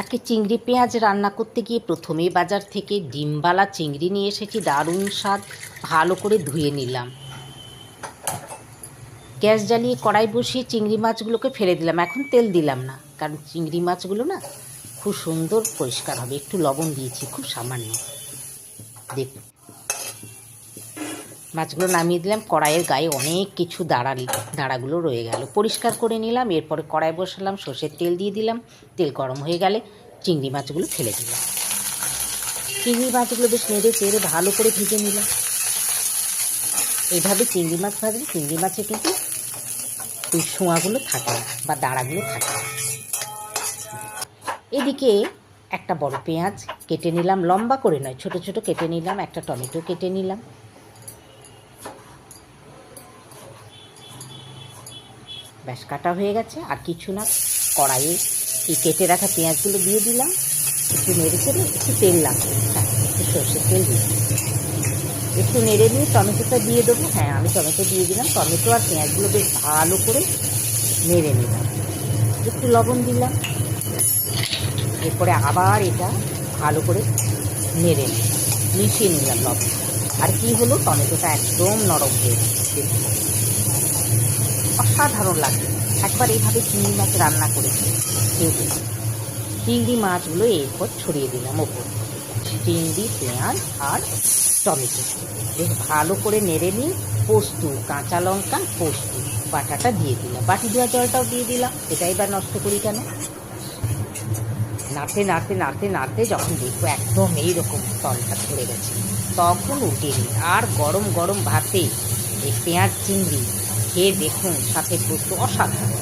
আজকে চিংড়ি পেঁয়াজ রান্না করতে গিয়ে প্রথমে বাজার থেকে ডিমবালা চিংড়ি নিয়ে এসেছি, দারুণ স্বাদ। ভালো করে ধুয়ে নিলাম। গ্যাস জ্বালিয়ে কড়াই বসিয়ে চিংড়ি মাছগুলোকে ফেলে দিলাম। এখন তেল দিলাম না, কারণ চিংড়ি মাছগুলো না খুব সুন্দর, পরিষ্কার হবে। একটু লবণ দিয়েছি, খুব সামান্য। দেখুন। মাছগুলো নামিয়ে দিলাম। কড়াইয়ের গায়ে অনেক কিছু দাঁড়া দাঁড়াগুলো রয়ে গেল। পরিষ্কার করে নিলাম, এরপরে কড়াই বসালাম, সর্ষের তেল দিয়ে দিলাম। তেল গরম হয়ে গেলে চিংড়ি মাছগুলো ফেলে দিলাম। চিংড়ি মাছগুলো বেশ নেড়ে চেড়ে ভালো করে ভেজে নিলাম। এইভাবে চিংড়ি মাছ ভাজলে চিংড়ি মাছে কিন্তু ওই শোঁয়াগুলো থাকে বা দাঁড়াগুলো থাকে এদিকে একটা বড় পেঁয়াজ কেটে নিলাম, লম্বা করে নয়, ছোট ছোট কেটে নিলাম, একটা টমেটো কেটে নিলাম। ব্যাস, কাটা হয়ে গেছে, আর কিছু না, কড়াইয়ে এই কেটে রাখা পেঁয়াজগুলো দিয়ে দিলাম, একটু নেড়ে চেড়ে একটু তেল লাগবে। হ্যাঁ একটু সর্ষের তেল দিয়ে। একটু নেড়ে নিয়ে টমেটোটা দিয়ে দেবো। হ্যাঁ আমি টমেটো দিয়ে দিলাম। টমেটো আর পেঁয়াজগুলো বেশ ভালো করে নেড়ে নিলাম। একটু লবণ দিলাম। এরপরে আবার এটা ভালো করে নেড়ে নিলাম। মিশিয়ে নিলাম লবণ। আর কি হলো? টমেটোটা একদম নরম হয়ে গেছে। অসাধারণ লাগে। একবার এইভাবে চিংড়ি মাছ রান্না করেছি। চিংড়ি মাছগুলো এরপর ছড়িয়ে দিলাম ওপর। চিংড়ি, পেঁয়াজ আর টমেটো। বেশ ভালো করে নেড়ে নিই পোস্ত, কাঁচা লঙ্কা, পোস্ত, বাটাটা দিয়ে দিলাম। বাটি দেওয়া জলটাও দিয়ে দিলাম। এটা এবার নষ্ট করি কেন? নাড়তে নাড়তে নাড়তে নাড়তে যখন দেখব একদম এইরকম তলটা ধরে গেছে, তখন উঠিয়ে নিই আর গরম গরম ভাতে এই পেঁয়াজ, চিংড়ি খেয়ে দেখুন সাথে পোস্ত অসাধারণ।